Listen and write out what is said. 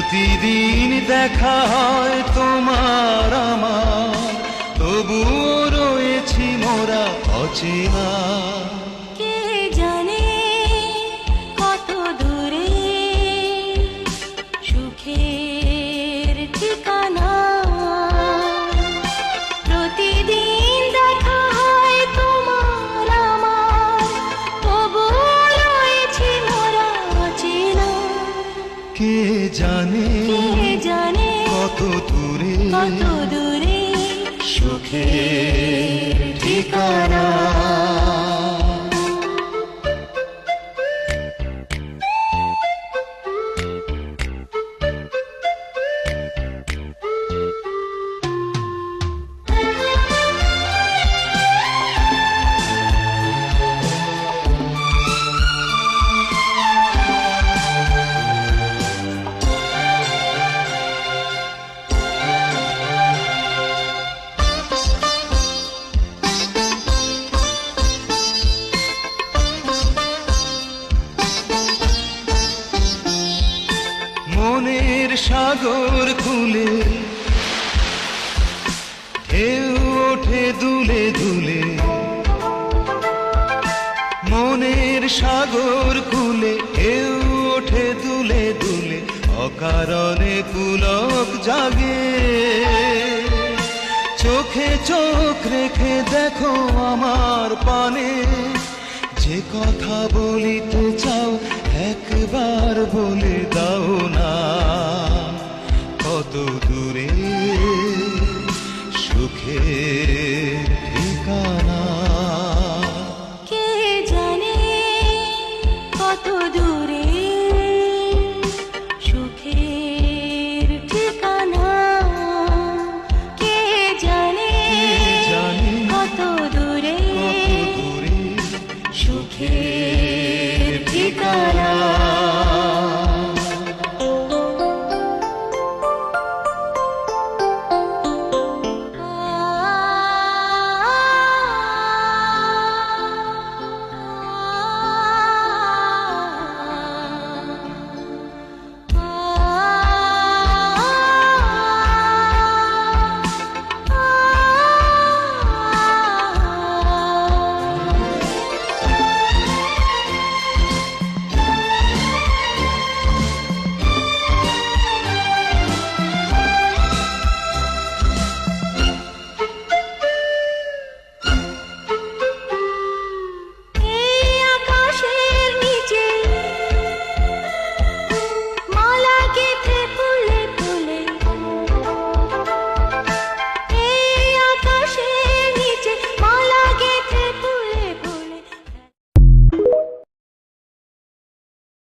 প্রতিদিন দেখা হয় তোমার আমার। তবুও রয়েছি মোরা অচেনা। কে জানে কে জানে কত দূরে? কত দূরে? সুখে ঠিকানা। সাগর খুলে ঢেউ ওঠে দুলে দুলে। মনের সাগর খুলে ঢেউ ওঠে দুলে দুলে, অকারণে পুলক জাগে। চোখে চোখ রেখে দেখো আমার পানে, যে কথা বলিতে চাও একবার বলে দাও। কত দূরে সুখের